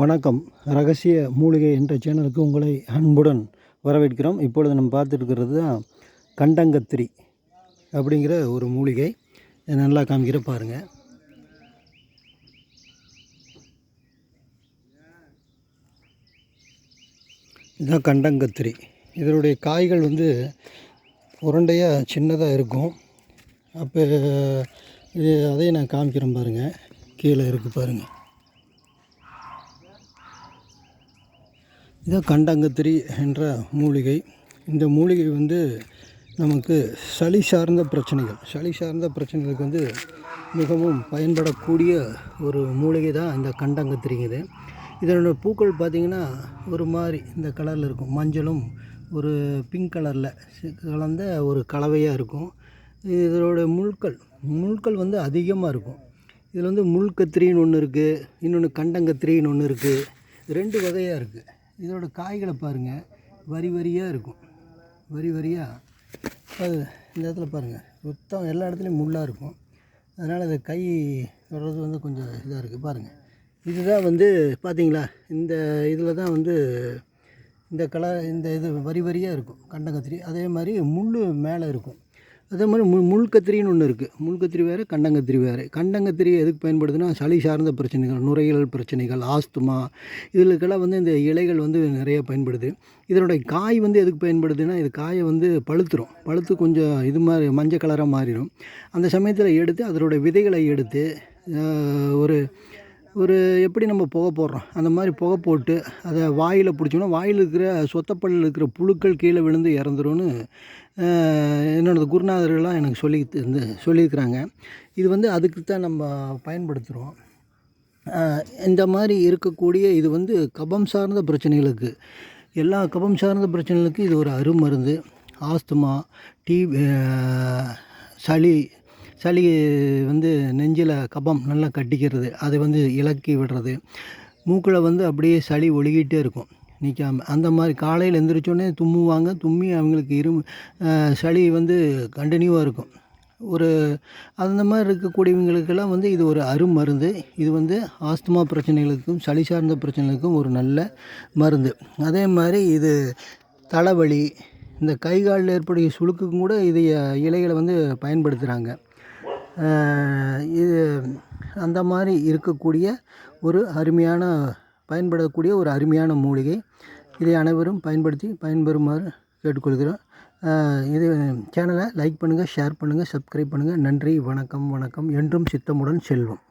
வணக்கம். ரகசிய மூலிகை என்ற சேனலுக்கு உங்களை அன்புடன் வரவேற்கிறோம். இப்பொழுது நம்ம பார்த்துருக்கிறது தான் கண்டங்கத்திரி அப்படிங்கிற ஒரு மூலிகை. நல்லா காமிக்கிற பாருங்கள் இதுதான் கண்டங்கத்திரி. இதனுடைய காய்கள் வந்து உருண்டையாக சின்னதாக இருக்கும். அப்போ இது அதையும் நான் காமிக்கிறேன் பாருங்கள் கீழே இருக்குது பாருங்கள் இதான் கண்டங்கத்திரி என்ற மூலிகை. இந்த மூலிகை வந்து நமக்கு சளி சார்ந்த பிரச்சனைகள். சளி சார்ந்த பிரச்சனைகளுக்கு வந்து மிகவும் பயன்படக்கூடிய ஒரு மூலிகை தான் இந்த கண்டங்கத்திரிங்குது இதனோட பூக்கள் பார்த்திங்கன்னா ஒரு மாதிரி இந்த கலரில் இருக்கும். மஞ்சளும் ஒரு பிங்க் கலரில் கலந்த ஒரு கலவையாக இருக்கும். இதோட முள்கள் முள்கள் வந்து அதிகமாக இருக்கும். இதில் வந்து முள்கத்திரின்னு ஒன்று இருக்குது இன்னொன்று கண்டங்கத்திரின்னு ஒன்று இருக்குது ரெண்டு வகையாக இருக்குது இதோட காய்களை பாருங்கள் வரி வரியாக இருக்கும். வரி வரியாக அது இந்த இடத்துல பாருங்கள் சுத்தம் எல்லா இடத்துலையும் முள்ளாக இருக்கும். அதனால் அது கை வர்றது வந்து கொஞ்சம் இதாக இருக்குது பாருங்கள் இதுதான் வந்து பார்த்தீங்களா இந்த இதில் தான் வந்து இந்த கலர் இந்த இது வரி வரியாக இருக்கும். கண்டங்கத்திரி அதே மாதிரி முள் மேலே இருக்கும். அதே மாதிரி முள் முள்கத்திரின்னு ஒன்று இருக்குது முள்கத்திரி வேறு கண்டங்கத்திரி வேறு. கண்டங்கத்திரி எதுக்கு பயன்படுதுன்னா சளி சார்ந்த பிரச்சனைகள் நுரையீரல் பிரச்சனைகள் ஆஸ்துமா இதுகளுக்கெல்லாம் வந்து இந்த இலைகள் வந்து நிறைய பயன்படுது. இதனுடைய காய் வந்து எதுக்கு பயன்படுதுன்னா இது காயை வந்து பழுத்துரும். பழுத்து கொஞ்சம் இது மாதிரி மஞ்சள் கலராக மாறிடும் அந்த சமயத்தில் எடுத்து அதனுடைய விதைகளை எடுத்து ஒரு ஒரு எப்படி நம்ம புகை போடுறோம்? அந்த மாதிரி புகை போட்டு அதை வாயில் பிடிச்சோன்னா வாயில் இருக்கிற சொத்தைப்பல்லில் இருக்கிற புழுக்கள் கீழே விழுந்து இறந்துரும்னு என்னோடய குருநாதர்கள்லாம் எனக்கு சொல்லி இருந்து சொல்லியிருக்கிறாங்க. இது வந்து அதுக்கு தான் நம்ம பயன்படுத்துகிறோம் இந்த மாதிரி இருக்கக்கூடிய இது வந்து கபம் சார்ந்த பிரச்சனைகளுக்கு எல்லா கபம் சார்ந்த பிரச்சனைகளுக்கும் இது ஒரு அருமருந்து. ஆஸ்துமா டீ சளி சளி வந்து நெஞ்சில் கபம் நல்லா கட்டிக்கிறது அதை வந்து இலக்கி விடுறது. மூக்கில் வந்து அப்படியே சளி ஒழுகிட்டே இருக்கும் நிற்காமல் அந்த மாதிரி காலையில் எந்திரிச்சோடனே தும்முவாங்க தும்மி அவங்களுக்கு இரு சளி வந்து கண்டினியூவாக இருக்கும். ஒரு அந்த மாதிரி இருக்கக்கூடியவங்களுக்கெல்லாம் வந்து இது ஒரு அருமருந்து இது வந்து ஆஸ்துமா பிரச்சனைகளுக்கும் சளி சார்ந்த பிரச்சனைகளுக்கும் ஒரு நல்ல மருந்து. அதே மாதிரி இது தலைவலி இந்த கை காலில் ஏற்படைய சுழுக்குக்கும் கூட இது இலைகளை வந்து பயன்படுத்துகிறாங்க இது அந்த மாதிரி இருக்கக்கூடிய ஒரு அருமையான பயன்படக்கூடிய ஒரு அருமையான மூலிகை. இதை அனைவரும் பயன்படுத்தி பயன்பெறுமாறு கேட்டுக்கொள்கிறோம். இது சேனலை லைக் பண்ணுங்கள் ஷேர் பண்ணுங்கள் சப்ஸ்கிரைப் பண்ணுங்கள் நன்றி வணக்கம் வணக்கம். என்றும் சித்தமுடன் செல்வம்.